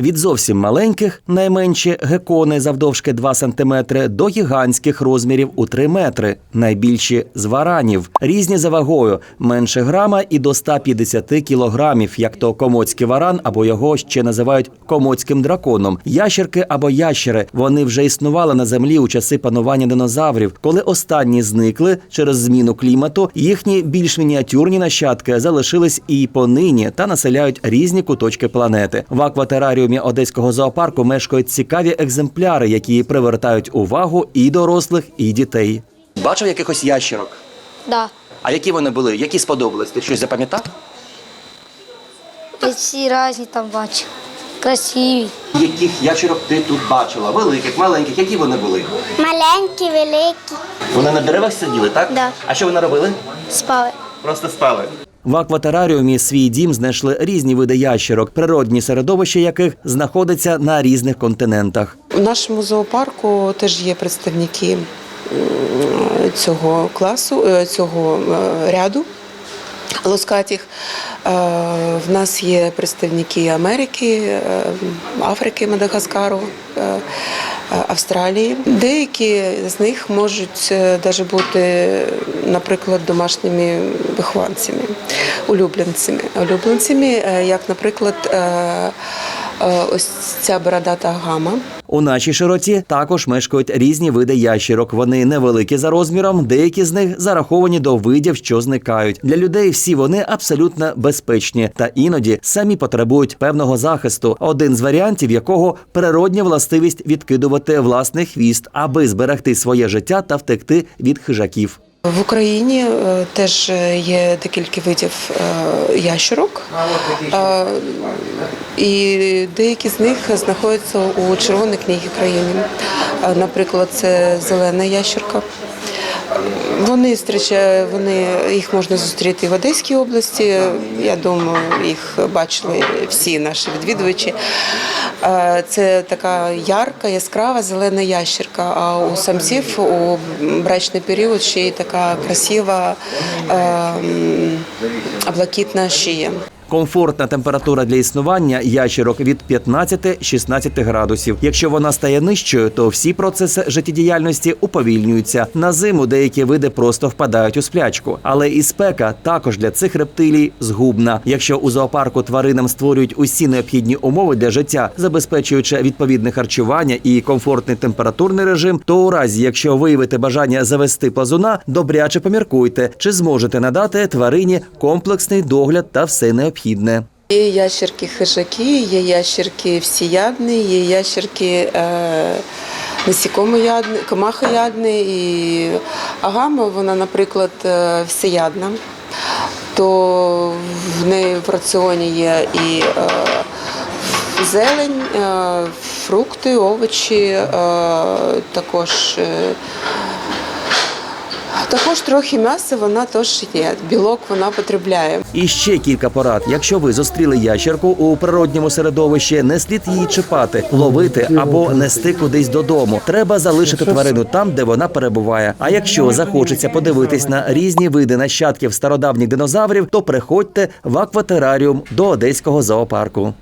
Від зовсім маленьких, найменші гекони завдовжки 2 см, до гігантських розмірів у 3 метри, найбільші з варанів, різні за вагою, менше грама і до 150 кілограмів, як то комоцький варан або його ще називають комоцьким драконом. Ящерки або ящери вони вже існували на землі у часи панування динозаврів. Коли останні зникли через зміну клімату, їхні більш мініатюрні нащадки залишились і понині та населяють різні куточки планети. В акватераріумі одеського зоопарку мешкають цікаві екземпляри, які привертають увагу і дорослих, і дітей. Бачив якихось ящерок. Да. А які вони були? Які сподобались? Ти щось запам'ятав? Я всі різні там бачу. Красиві. Яких ящерок ти тут бачила? Великих, маленьких, які вони були? Маленькі, великі. Вони на деревах сиділи, так? Да. А що вони робили? Спали. Просто спали. В акватераріумі свій дім знайшли різні види ящерок, природні середовища яких знаходиться на різних континентах. У нашому зоопарку теж є представники цього класу, е, цього е, ряду лоскатіх. Е, В нас є представники Америки, е, Африки, Мадагаскару, е, Австралії. Деякі з них можуть навіть бути, наприклад, домашніми вихованцями, улюбленцями. Улюбленцями, як, наприклад, ось ця бородата гама. У нашій широті також мешкають різні види ящерок. Вони невеликі за розміром, деякі з них зараховані до видів, що зникають. Для людей всі вони абсолютно безпечні та іноді самі потребують певного захисту. Один з варіантів якого природня властивість відкидувати власний хвіст, аби зберегти своє життя та втекти від хижаків. В Україні е, теж є декілька видів ящурок, Е, і деякі з них знаходяться у Червоній книгі країни. Е, Наприклад, це зелена ящерка. Вони зустрічають, вони їх можна зустріти в Одеській області. Я думаю, їх бачили всі наші відвідувачі. Це така ярка, яскрава зелена ящерка. А у самців у брачний період ще й така красива е, блакитна шия. Комфортна температура для існування ящерок від 15-16 градусів. Якщо вона стає нижчою, то всі процеси життєдіяльності уповільнюються. На зиму деякі види просто впадають у сплячку. Але і спека також для цих рептилій згубна. Якщо у зоопарку тваринам створюють усі необхідні умови для життя, забезпечуючи відповідне харчування і комфортний температурний режим, то у разі, якщо виявите бажання завести плазуна, добряче поміркуйте, чи зможете надати тварині комплексний догляд та все необхідне. Є ящерки хижаки, є ящерки всіядні, є ящерки е, насікомоядні, комахоядні. І агама, вона, наприклад, е, всеядна, то в неї в раціоні є і е, зелень, е, фрукти, овочі, е, також. Е, також трохи м'яса вона теж є. Білок вона потребляє. І ще кілька порад. Якщо ви зустріли ящерку у природньому середовищі, не слід її чіпати, ловити або нести кудись додому. Треба залишити тварину там, де вона перебуває. А якщо захочеться подивитись на різні види нащадків стародавніх динозаврів, то приходьте в акватераріум до одеського зоопарку.